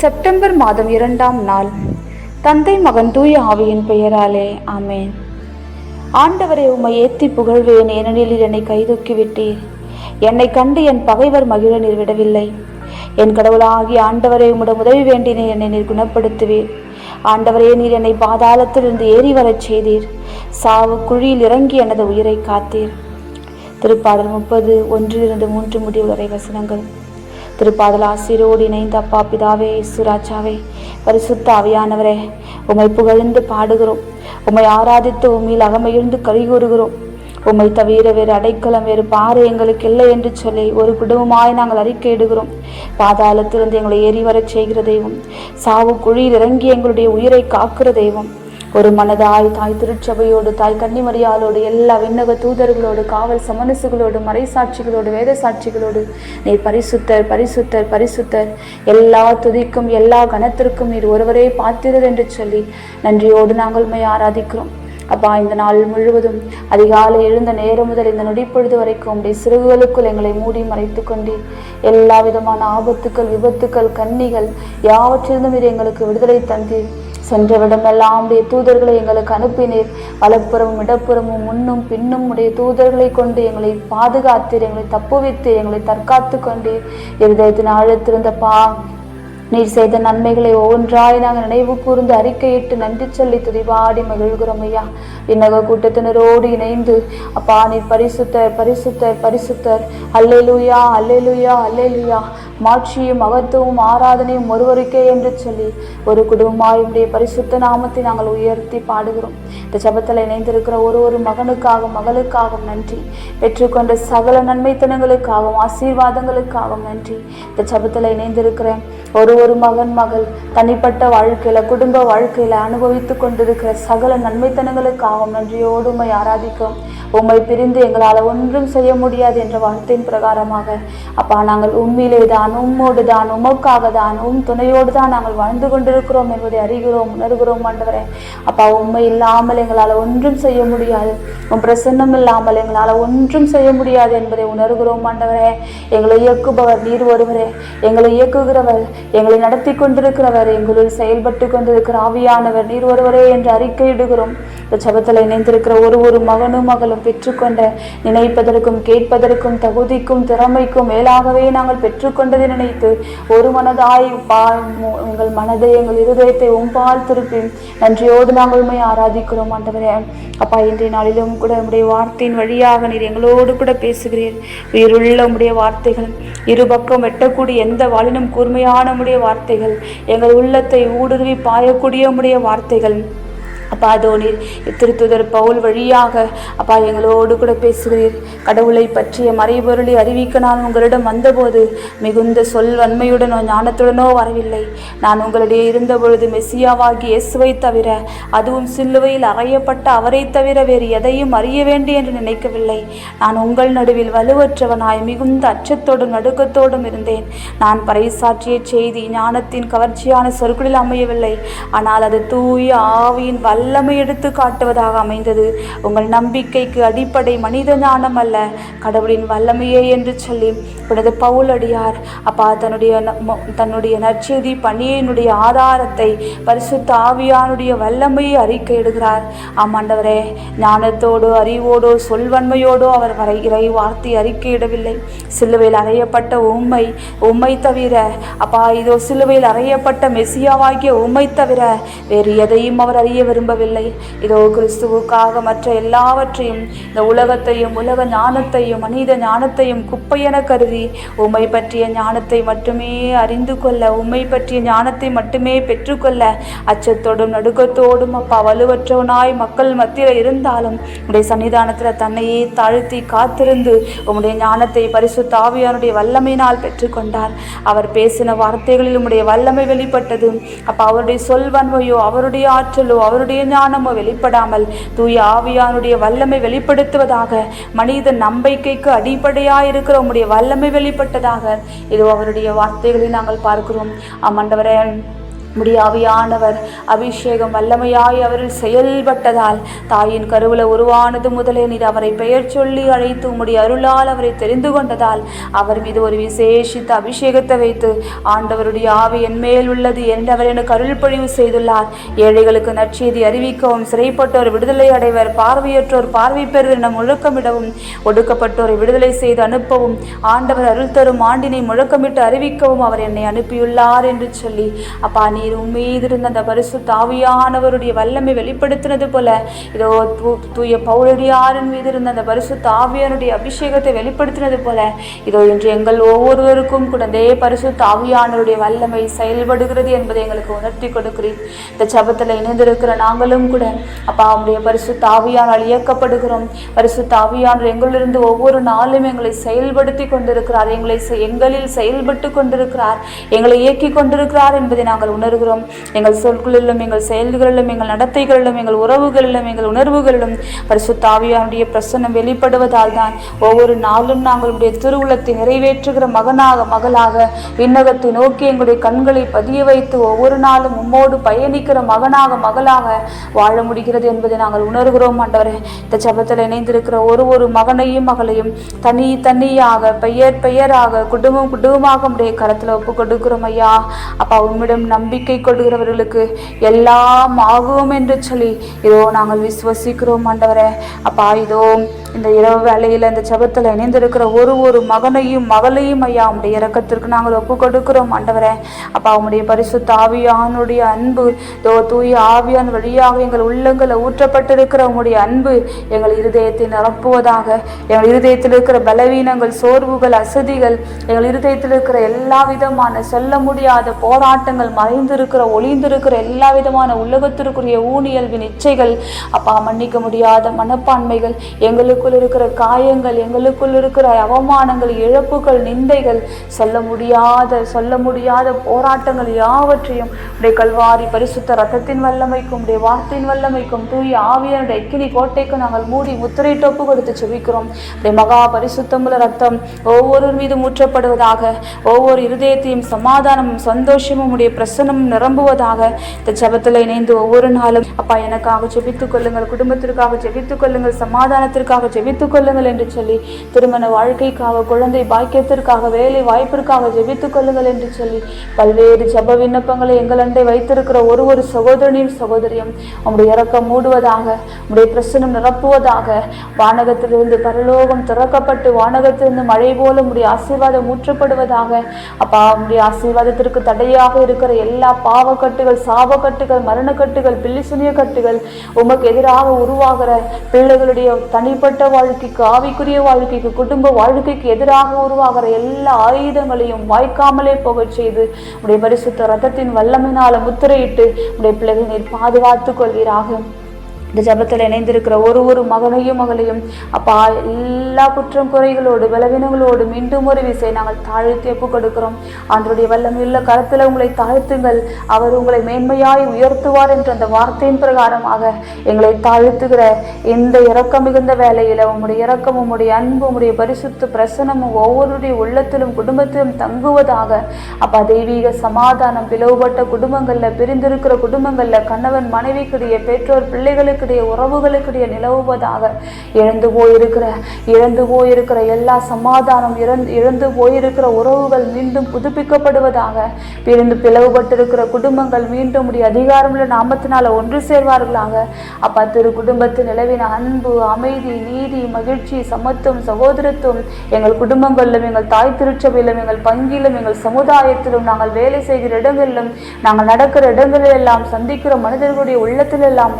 September மாதம் இரண்டாம் நாள். தந்தை மகன் தூய ஆவியின் பெயராலே ஆமேன். ஆண்டவரை உம்மை ஏத்தி புகழ்வேன் ஏனெனில் என்னை கைதூக்கிவிட்டீர். என்னை கண்டு என் பகைவர் மகிழ நீர் விடவில்லை என் கடவுளாகி ஆண்டவரை உம்மிடம் உதவி வேண்டினேன் என்னை நீர் குணப்படுத்துவீர். ஆண்டவரே நீர் என்னை பாதாளத்திலிருந்து ஏறி வரச் செய்தீர். சாவு குழியில் இறங்கி எனது உயிரை காத்தீர். திருப்பாடல் முப்பது ஒன்றிலிருந்து மூன்று முடிவு வரை வசனங்கள். திருப்பாதலாசிரோடு இணைந்த அப்பா பிதாவே சுராஜாவே பரிசுத்த அவையானவரே உம்மை புகழ்ந்து பாடுகிறோம். உம்மை ஆராதித்து உண்மையில் அகமகிழ்ந்து கலிகூறுகிறோம் உம்மை தவிர வேறு அடைக்கலம் வேறு பாறை எங்களுக்கு இல்லை என்று சொல்லி ஒரு குடும்பமாய் நாங்கள் அறிக்கையிடுகிறோம் பாதாளத்திலிருந்து எங்களை ஏறி வரச் செய்கிற தெய்வம் சாவு குழியில் இறங்கி எங்களுடைய உயிரை காக்கிற தெய்வம் ஒரு மனதாய் தாய் திருச்சபையோடு தாய் கன்னிமரியாலோடு எல்லா விண்ணக தூதர்களோடு காவல் சமனசுகளோடு மறைசாட்சிகளோடு வேத சாட்சிகளோடு நீர் பரிசுத்தர் பரிசுத்தர் பரிசுத்தர். எல்லா துதிக்கும் எல்லா கணத்திற்கும் நீர் ஒருவரே பாத்திரர் என்று சொல்லி நன்றியோடு நாங்கள் உம்மை ஆராதிக்கிறோம். அப்பா இந்த நாள் முழுவதும் அதிகாலை எழுந்த நேரம் முதல் இந்த நொடிப்பொழுது வரைக்கும் உடைய சிறுகுகளுக்குள் எங்களை மூடி மறைத்து கொண்டு எல்லா விதமான ஆபத்துக்கள் விபத்துக்கள் கன்னிகள் யாவற்றிலிருந்தும் இது எங்களுக்கு விடுதலை தந்தீர். சென்ற விடமெல்லாம் உடைய தூதர்களை எங்களுக்கு அனுப்பினீர். வலப்புறமும் இடப்புறமும் முன்னும் பின்னும் உடைய தூதர்களை கொண்டு எங்களை பாதுகாத்தீர் எங்களை தப்புவித்து எங்களை தற்காத்து கொண்டீர். இருதயத்தின் ஆழத்திருந்த பா நீர் செய்த நன்மைகளை ஒவ்வொன்றாய் நாங்கள் நினைவு கூர்ந்து அறிக்கையிட்டு நன்றி சொல்லி துதிவாடி மகிழ்கிறோம் ஐயா. விண்ணக கூட்டத்தினரோடு இணைந்து அப்பா நீர் பரிசுத்தர் பரிசுத்தர் பரிசுத்தர். அல்லேலூயா அல்லேலூயா அல்லேலூயா. மாட்சியும் மகத்துவம் ஆராதனையும் ஒருவருக்கே என்று சொல்லி ஒரு குடும்பமாயுடைய பரிசுத்த நாமத்தை நாங்கள் உயர்த்தி பாடுகிறோம். இந்த ஜபத்தில் இணைந்திருக்கிற ஒரு ஒரு மகனுக்காகவும் மகளுக்காகவும் நன்றி. பெற்றுக்கொண்ட சகல நன்மைத்தனங்களுக்காகவும் ஆசீர்வாதங்களுக்காகவும் நன்றி. இந்த ஜபத்தில் இணைந்திருக்கிற ஒரு ஒரு மகன் மகள் தனிப்பட்ட வாழ்க்கையில குடும்ப வாழ்க்கையில அனுபவித்து கொண்டிருக்கிற சகல நன்மைத்தனங்களுக்காகவும் நன்றியோடுமை ஆராதிக்கும். உம்மை பிரிந்து எங்களால் ஒன்றும் செய்ய முடியாது என்ற வார்த்தையின் பிரகாரமாக. அப்பா நாங்கள் உண்மையிலே தான் உம்மோடு தான் உமக்காக தான் உம் துணையோடு தான் நாங்கள் வாழ்ந்து கொண்டிருக்கிறோம் என்பதை அறிகிறோம் உணர்கிறோம் ஆண்டவரே. அப்பா உண்மை இல்லாமல் எங்களால் ஒன்றும் செய்ய முடியாது. உன் பிரசன்னம் இல்லாமல் எங்களால் ஒன்றும் செய்ய முடியாது என்பதை உணர்கிறோம் ஆண்டவரே. எங்களை இயக்குபவர் நீர் ஒருவரே. எங்களை இயக்குகிறவர் எங்களை நடத்தி கொண்டிருக்கிறவர் எங்களுள் செயல்பட்டு கொண்டிருக்கிற ஆவியானவர் நீர் ஒருவரே என்று அறிக்கையிடுகிறோம். இந்த ஜபத்தில் இணைந்திருக்கிற ஒரு ஒரு மகனும் மகளும் பெற்றுக்கொண்ட நினைப்பதற்கும் கேட்பதற்கும் தகுதிக்கும் திறமைக்கும் மேலாகவே நாங்கள் பெற்றுக்கொண்டதை நினைத்து ஒரு மனதாய் பா மு- எங்கள் மனதை எங்கள் இருதயத்தை உம்பால் திருப்பி நன்றியோடு நாங்கள் உண்மை ஆராதிக்கிறோம் ஆண்டவரே. அப்பா இன்றைய நாளிலும் கூட உடைய வார்த்தையின் வழியாக நீர் எங்களோடு கூட பேசுகிறீர். உயிருள்ள உடைய வார்த்தைகள் இருபக்கம் வெட்டக்கூடிய எந்த வாழினும் கூர்மையான உடைய வார்த்தைகள் எங்கள் உள்ளத்தை ஊடுருவி பாயக்கூடிய உடைய வார்த்தைகள் அப்பா அதோ நீர் திருத்துதர் பவுல் வழியாக அப்பா எங்களோடு கூட பேசுகிறீர். கடவுளை பற்றிய மறைபொருளை அறிவிக்க நான் உங்களிடம் வந்தபோது மிகுந்த சொல் வன்மையுடனோ ஞானத்துடனோ வரவில்லை. நான் உங்களிடையே இருந்தபொழுது மெஸ்ஸியாவாகி இயேசுவை தவிர அதுவும் சில்லுவையில் அறையப்பட்ட அவரை தவிர வேறு எதையும் அறிய வேண்டும் என்று நினைக்கவில்லை. நான் உங்கள் நடுவில் வலுவற்றவனாய் மிகுந்த அச்சத்தோடும் நடுக்கத்தோடும் இருந்தேன். நான் பறைசாற்றிய செய்தி ஞானத்தின் கவர்ச்சியான சொற்களில் அமையவில்லை. ஆனால் அது தூய ஆவியின் வல்லமை எடுத்து காட்டுவதாக அமைந்தது. உங்கள் நம்பிக்கைக்கு அடிப்படை மனித ஞானம் அல்ல. கடவுளின் வல்லமையே என்று சொல்லி புனித பவுல் அடியார் அப்பா தன்னுடைய தன்னுடைய நற்செய்தி பணியினுடைய ஆதாரத்தை பரிசுத்த ஆவியானுடைய வல்லமையை அறிக்கையிடுகிறார் ஆமாண்டவரே ஞானத்தோடோ அறிவோடோ சொல்வன்மையோடோ அவர் வரை இறை வார்த்தை அறிக்கையிடவில்லை. சிலுவையில் அறையப்பட்ட உண்மை உண்மை தவிர அப்பா இதோ சிலுவையில் அறையப்பட்ட மெசியாவாகிய உம்மை தவிர வேறு எதையும் அவர் அறிய விரும்பவில்லை. இதோ கிறிஸ்துவுக்காக மற்ற எல்லாவற்றையும் இந்த உலகத்தையும் உலக ஞானத்தையும் மனித ஞானத்தையும் குப்பையென கருதி உம்மை பற்றிய ஞானத்தை மட்டுமே அறிந்து கொள்ள உம்மை பற்றிய ஞானத்தை மட்டுமே பெற்றுக்கொள்ள அச்சத்தோடும் நடுக்கத்தோடும் அப்பா வலுவற்றவனாய் மக்கள் மத்தியில் இருந்தாலும் உடைய சன்னிதானத்தில் தன்னையே தாழ்த்தி காத்திருந்து உம்முடைய ஞானத்தை பரிசு தாவியானுடைய வல்லமையினால் பெற்றுக்கொண்டார். அவர் பேசின வார்த்தைகளில் உம்முடைய வல்லமை வெளிப்பட்டது. அப்போ அவருடைய சொல்வன்மையோ அவருடைய ஆற்றலோ அவருடைய ஞானமோ வெளிப்படாமல் தூய ஆவியானுடைய வல்லமை வெளிப்படுத்துவதாக மனித நம்பிக்கைக்கு அடிப்படையாக இருக்கிற உம்முடைய வல்லமை வெளிப்பட்டதாக. இது அவருடைய வார்த்தைகளை நாங்கள் பார்க்கிறோம். ஆமாண்டவரே முடியாவியானவர். அபிஷேகம் வல்லமையாய் அவரில் செயல்பட்டதால் தாயின் கருவில் உருவானது முதலே நீர் அவரை பெயர் சொல்லி அழைத்து உம்முடைய அருளால் அவரை தெரிந்து கொண்டதால் அவர் மீது ஒரு விசேஷித்த அபிஷேகத்தை வைத்து ஆண்டவருடைய ஆவி என் மேல் உள்ளது என்று அவர் எனக்கு அருள் பொழிவு செய்துள்ளார். ஏழைகளுக்கு நற்செய்தி அறிவிக்கவும் சிறைப்பட்டோர் விடுதலை அடைவர். பார்வையற்றோர் பார்வை பெறுவர் என முழக்கமிடவும் ஒடுக்கப்பட்டோரை விடுதலை செய்து அனுப்பவும் ஆண்டவர் அருள் தரும் ஆண்டினை முழக்கமிட்டு அறிவிக்கவும் அவர் என்னை அனுப்பியுள்ளார் என்று சொல்லி அப்பா நீர் உம்மீது இருந்த அந்த பரிசு தாவியானவருடைய வல்லமை வெளிப்படுத்தினது போல. இதோ தூய பௌரடியாரின் மீது இருந்த அந்த பரிசு தாவியானுடைய அபிஷேகத்தை வெளிப்படுத்தினது போல. இதோ இன்று எங்கள் ஒவ்வொருவருக்கும் கூட அதே பரிசு தாவியானவருடைய வல்லமை செயல்படுகிறது என்பதை எங்களுக்கு உணர்த்தி கொடுக்கிறீர். இந்த சபத்தில் இணைந்திருக்கிற நாங்களும் கூட அப்பா அவருடைய பரிசு தாவியானால் இயக்கப்படுகிறோம். பரிசு தாவியானவர் எங்களிலிருந்து ஒவ்வொரு நாளும் எங்களை செயல்படுத்தி கொண்டிருக்கிறார். எங்களை எங்களில் செயல்பட்டு கொண்டிருக்கிறார். எங்களை இயக்கி கொண்டிருக்கிறார் என்பதை நாங்கள் உணர்கிறோம். எங்கள் சொற்களிலும் எங்கள் செயல்களிலும் எங்கள் நடத்தைகளிலும் எங்கள் உறவுகளிலும் எங்கள் உணர்வுகளிலும் பரிசுத்தாவியாருடைய பிரசன்னம் வெளிப்படுவதால் தான் ஒவ்வொரு நாளும் நாங்கள் உடைய திருவுளத்தை நிறைவேற்றுகிற மகனாக மகளாக விண்ணகத்தை நோக்கி எங்களுடைய கண்களை பதிய வைத்து ஒவ்வொரு நாளும் உம்மோடு பயணிக்கிற மகனாக மகளாக வாழ முடிகிறது என்பதை நாங்கள் உணர்கிறோம் ஆண்டவரே. இந்த சபத்தில் இணைந்திருக்கிற ஒரு ஒரு மகனையும் மகளையும் தனி தனியாக பெயர் பெயராக குடும்பம் குடும்பமாக உடைய கரத்தில் ஒப்பு கொடுக்கிறோம் ஐயா. அப்பா உம்மிடம் நம்பி நம்பிக்கை கொள்கிறவர்களுக்கு எல்லாம் ஆகும் என்று சொல்லி இதோ நாங்கள் விசுவசிக்கிறோம் ஆண்டவரே. அப்பா இதோ இந்த இரவு வேலையில் இந்த ஜபத்தில் இணைந்திருக்கிற ஒரு ஒரு மகனையும் மகளையும் ஐயா உம்முடைய இறக்கத்திற்கு நாங்கள் ஒப்பு கொடுக்கிறோம் ஆண்டவரே. அப்பா அவனுடைய பரிசுத்த ஆவியானுடைய அன்பு தோ தூய ஆவியான் வழியாக எங்கள் உள்ளங்களை ஊற்றப்பட்டிருக்கிற உம்முடைய அன்பு எங்கள் இருதயத்தை நிரப்புவதாக. எங்கள் இருதயத்தில் இருக்கிற பலவீனங்கள் சோர்வுகள் அசதிகள் எங்கள் இருதயத்தில் இருக்கிற எல்லா விதமான சொல்ல முடியாத போராட்டங்கள் மறைந்திருக்கிற ஒளிந்திருக்கிற எல்லா விதமான உலகத்திற்குரிய ஊனியல்வின் இச்சைகள் அப்பா மன்னிக்க முடியாத மனப்பான்மைகள் எங்களுக்கு எங்களுக்குள் இருக்கிற காயங்கள் எங்களுக்குள் இருக்கிற அவமானங்கள் இழப்புகள் நிந்தைகள் சொல்ல முடியாத சொல்ல முடியாத போராட்டங்கள் யாவற்றையும் உடைய கல்வாரி பரிசுத்த ரத்தத்தின் வல்லமைக்கும் உடைய வார்த்தையின் வல்லமைக்கும் தூய ஆவியனுடைய எக்கினி கோட்டைக்கு நாங்கள் மூடி முத்திரையிட்டு ஒப்பு கொடுத்து செவிக்கிறோம் உடைய மகா பரிசுத்தமுள்ள ரத்தம் ஒவ்வொரு மீது ஊற்றப்படுவதாக ஒவ்வொரு இருதயத்தையும் சமாதானமும் சந்தோஷமும் உடைய பிரசனமும் நிரம்புவதாக இந்த ஜபத்தில் இணைந்து ஒவ்வொரு நாளும் அப்பா எனக்காக ஜெபித்துக் கொள்ளுங்கள் குடும்பத்திற்காக ஜெபித்துக் கொள்ளுங்கள் சமாதானத்திற்காக ஜெபித்துக் கொள்ளுங்கள் என்று சொல்லி திருமண வாழ்க்கைக்காக குழந்தை பாக்கியத்திற்காக வேலை வாய்ப்பிற்காக ஜெபித்துக் கொள்ளுங்கள் என்று சொல்லி பல்வேறு ஜப விண்ணப்பங்களை எங்கள் அண்டை வைத்திருக்கிற ஒரு ஒரு சகோதரனின் சகோதரியும் உங்களுடைய இறக்கம் மூடுவதாக உங்களுடைய பிரசனம் நிரப்புவதாக வானகத்திலிருந்து பரலோகம் திறக்கப்பட்டு வானகத்திலிருந்து மழை போல உங்களுடைய ஆசீர்வாதம் ஊற்றப்படுவதாக அப்பா உங்களுடைய ஆசீர்வாதத்திற்கு தடையாக இருக்கிற எல்லா பாவக்கட்டுகள் சாபக்கட்டுகள் மரணக்கட்டுகள் பில்லிசுனிய கட்டுகள் உமக்கு எதிராக உருவாகிற பிள்ளைகளுடைய தனிப்பட்ட வாழ்க்கைக்கு ஆவிக்குரிய வாழ்க்கைக்கு குடும்ப வாழ்க்கைக்கு எதிராக உருவாகிற எல்லா ஆயுதங்களையும் வாய்க்காமலே போகச் செய்து உடைய பரிசுத்த ரத்தத்தின் வல்லமினால முத்திரையிட்டு உடைய பிள்ளைகள் நீர் பாதுகாத்துக் கொள்வீராக. இந்த ஜபத்தில் இணைந்திருக்கிற ஒரு ஒரு மகனையும் மகளையும் அப்பா எல்லா குற்றம் குறைகளோடு பலவீனங்களோடு மீண்டும் ஒரு விசை நாங்கள் தாழ்த்தி ஒப்பு கொடுக்கிறோம். ஆண்டருடைய வல்லமையுள்ள கருத்தில் உங்களை தாழ்த்துங்கள். அவர் உங்களை மேன்மையாய் உயர்த்துவார் என்ற அந்த வார்த்தையின் பிரகாரமாக எங்களை தாழ்த்துகிற இந்த இறக்கம் மிகுந்த வேலையில் உங்களுடைய இறக்கம் உங்களுடைய அன்பு உங்களுடைய பரிசுத்த பிரசனமும் ஒவ்வொருடைய உள்ளத்திலும் குடும்பத்திலும் தங்குவதாக. அப்பா தெய்வீக சமாதானம் பிளவுபட்ட குடும்பங்களில் பிரிந்திருக்கிற குடும்பங்களில் கணவன் மனைவிக்குரிய பெற்றோர் பிள்ளைகளுக்கிடையே உறவுகளுக்கிடையே நிலவுவதாக இழந்து போயிருக்கிற இழந்து போயிருக்கிற எல்லா சமாதானம் இழந்து இழந்து போயிருக்கிற உறவுகள் மீண்டும் புதுப்பிக்கப்படுவதாக பிரிந்து பிளவுபட்டிருக்கிற குடும்பங்கள் மீண்டும் உடைய அதிகாரமுள்ள நாமத்தினால ஒன்று சேர்வார்களாக. அப்பா திரு குடும்பத்தில் நிலவின அன்பு அமைதி நீதி மகிழ்ச்சி சமத்துவம் சகோதரத்துவம் எங்கள் குடும்பங்களிலும் எங்கள் தாய் திருச்சபையிலும் எங்கள் பங்கிலும் எங்கள் சமுதாயத்திலும் நாங்கள் வேலை செய்கிற இடங்களிலும் நாங்கள் நடக்கிற இடங்களில் எல்லாம் சந்திக்கிற மனிதர்களுடைய உள்ளத்தில் எல்லாம்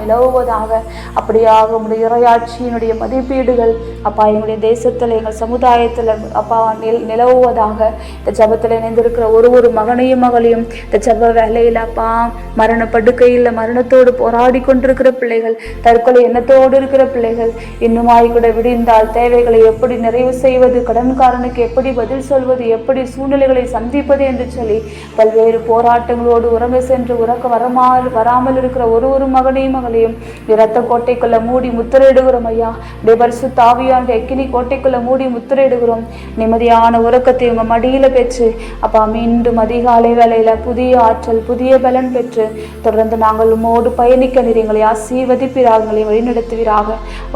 நிலவுவதாக அப்படியாக உங்களுடைய இறையாட்சியினுடைய மதிப்பீடுகள் அப்பா எங்களுடைய தேசத்தில் எங்கள் சமுதாயத்தில் அப்பா நில் நிலவுவதாக. இந்த ஜபத்தில் இணைந்திருக்கிற ஒரு ஒரு மகனையும் மகளையும் இந்த ஜப வேலையில் அப்பா மரண படுக்கையில் மரணத்தோடு போராடி கொண்டிருக்கிற பிள்ளைகள் தற்கொலை எண்ணத்தோடு இருக்கிற பிள்ளைகள் இன்னுமாய் கூட விடிந்தால் தேவைகளை எப்படி நிறைவு செய்வது கடன்காரனுக்கு எப்படி பதில் சொல்வது எப்படி சூழ்நிலைகளை சந்திப்பது என்று சொல்லி பல்வேறு போராட்டங்களோடு உறங்க சென்று உறக்க வரமா வராமல் இருக்கிற ஒரு ஒரு மகனையும் மகளையும் ரத்த கோட்டைக்குள்ள மூடி முத்திரையிடுகிறோம் ஐயா. உடைய பரிசு தாவியான் எக்கினி கோட்டைக்குள்ள மூடி முத்திரையிடுகிறோம். நிம்மதியான உறக்கத்தை உங்க மடியில பெற்று அப்பா மீண்டும் அதிகாலை வேலையில் புதிய ஆற்றல் புதிய பலன் பெற்று தொடர்ந்து நாங்கள் உம்மோடு பயணிக்க நீர் எங்களை ஆசீர்வதிப்பீராக எங்களை வழிநடத்துவீராக.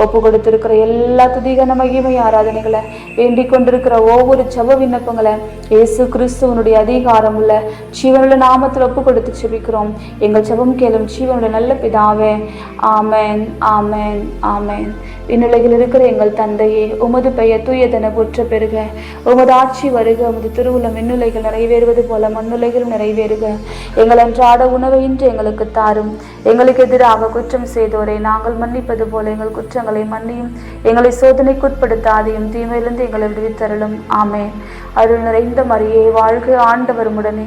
ஒப்பு கொடுத்திருக்கிற எல்லா துதிகன மகிமை ஆராதனைகளை வேண்டிக் கொண்டிருக்கிற ஒவ்வொரு ஜெப விண்ணப்பங்களை இயேசு கிறிஸ்துவனுடைய அதிகாரம் உள்ள ஜீவனுள்ள நாமத்தில் ஒப்பு கொடுத்து செபிக்கிறோம் எங்கள் ஜெபம் கேளும் ஜீவனுடைய நல்ல பிதாவே ஆமேன் ஆமேன் ஆமேன். விண்ணுலகில் இருக்கிற எங்கள் தந்தையே உமது பெயர் தூயதென போற்ற பெறுக உமது ஆட்சி வருக உமது திருவுளம் விண்ணுலைகள் நிறைவேறுவது போல மண்ணுலைகளும் நிறைவேறுக. எங்கள் அன்றாட உணவை இன்று எங்களுக்கு தாரும். எங்களுக்கு எதிராக குற்றம் செய்தோரை நாங்கள் மன்னிப்பது போல எங்கள் குற்றங்களை மன்னியும். எங்களை சோதனைக்குட்படுத்தாதையும் தீமையிலிருந்து எங்களை விடுவித்தருளும். ஆமேன். அருள் நிறைந்த மரியே வாழ்க ஆண்டவர் உடனே